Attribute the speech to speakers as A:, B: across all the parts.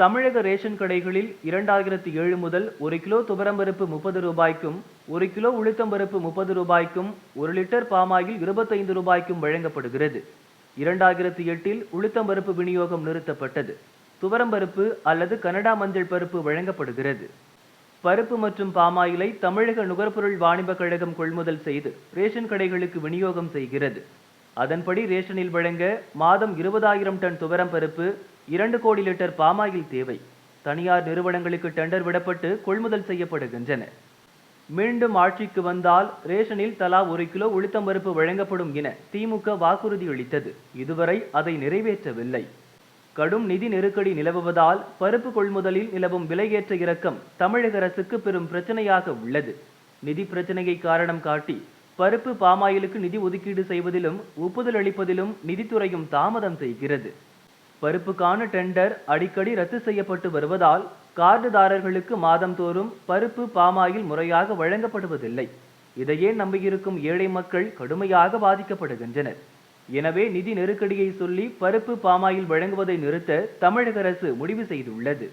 A: தமிழக ரேஷன் கடைகளில் இரண்டாயிரத்தி ஏழு முதல் ஒரு கிலோ துவரம்பருப்பு முப்பது ரூபாய்க்கும் ஒரு கிலோ உளுத்தம்பருப்பு முப்பது ரூபாய்க்கும் ஒரு லிட்டர் பாமாயில் இருபத்தைந்து ரூபாய்க்கும் வழங்கப்படுகிறது. இரண்டாயிரத்தி எட்டில் உளுத்தம்பருப்பு விநியோகம் நிறுத்தப்பட்டது. துவரம்பருப்பு அல்லது கனடா மஞ்சள் பருப்பு வழங்கப்படுகிறது. பருப்பு மற்றும் பாமாயிலை தமிழக நுகர்பொருள் வாணிபக் கழகம் கொள்முதல் செய்து ரேஷன் கடைகளுக்கு விநியோகம் செய்கிறது. அதன்படி ரேஷனில் வழங்க மாதம் இருபதாயிரம் டன் துவரம் பருப்பு இரண்டு கோடி லிட்டர் பாமாயில் தேவை. தனியார் நிறுவனங்களுக்கு டெண்டர் விடப்பட்டு கொள்முதல் செய்யப்படுகின்றன. மீண்டும் ஆட்சிக்கு வந்தால் ரேஷனில் தலா ஒரு கிலோ உளுத்தம் பருப்பு வழங்கப்படும் என திமுக வாக்குறுதி அளித்தது. இதுவரை அதை நிறைவேற்றவில்லை. கடும் நிதி நெருக்கடி நிலவுவதால் பருப்பு கொள்முதலில் நிலவும் விலையேற்ற இறக்கம் தமிழக அரசுக்கு பெரும் பிரச்சனையாக உள்ளது. நிதி பிரச்சனையை காரணம் காட்டி பருப்பு பாமாயிலுக்கு நிதி ஒதுக்கீடு செய்வதிலும் ஒப்புதல் அளிப்பதிலும் நிதித்துறையும் தாமதம் செய்கிறது. பருப்புக்கான டெண்டர் அடிக்கடி ரத்து செய்யப்பட்டு வருவதால் கார்டுதாரர்களுக்கு மாதந்தோறும் பருப்பு பாமாயில் முறையாக வழங்கப்படுவதில்லை. இதையே நம்பியிருக்கும் ஏழை மக்கள் கடுமையாக பாதிக்கப்படுகின்றனர். எனவே நிதி நெருக்கடியை சொல்லி பருப்பு பாமாயில் வழங்குவதை நிறுத்த தமிழக அரசு முடிவு செய்துள்ளது.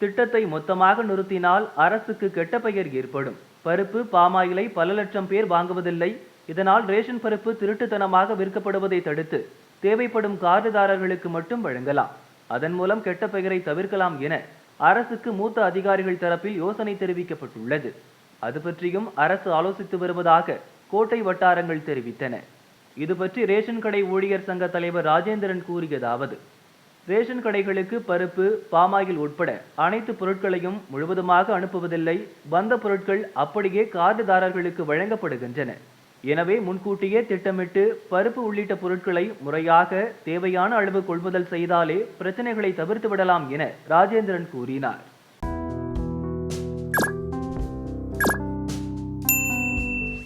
A: திட்டத்தை மொத்தமாக நிறுத்தினால் அரசுக்கு கெட்ட பெயர் ஏற்படும். பருப்பு பாமாயிலை பல லட்சம் பேர் வாங்குவதில்லை. இதனால் ரேஷன் பருப்பு திருட்டுத்தனமாக விற்கப்படுவதை தடுத்து தேவைப்படும் கார்டுதாரர்களுக்கு மட்டும் வழங்கலாம். அதன் மூலம் கெட்ட பெயரை தவிர்க்கலாம் என அரசுக்கு மூத்த அதிகாரிகள் தரப்பில் யோசனை தெரிவிக்கப்பட்டுள்ளது. அது பற்றியும் அரசு ஆலோசித்து வருவதாக கோட்டை வட்டாரங்கள் தெரிவித்தன. இது பற்றி ரேஷன் கடை ஊழியர் சங்க தலைவர் ராஜேந்திரன் கூறியதாவது ரேஷன் கடைகளுக்கு பருப்பு பாமாயில் உட்பட அனைத்து பொருட்களையும் முழுவதுமாக அனுப்புவதில்லை. வந்த பொருட்கள் அப்படியே கார்டுதாரர்களுக்கு வழங்கப்படுகின்றன. எனவே முன்கூட்டியே திட்டமிட்டு பருப்பு உள்ளிட்ட பொருட்களை முறையாக தேவையான அளவு கொள்முதல் செய்தாலே பிரச்சனைகளை தவிர்த்து விடலாம் என ராஜேந்திரன் கூறினார்.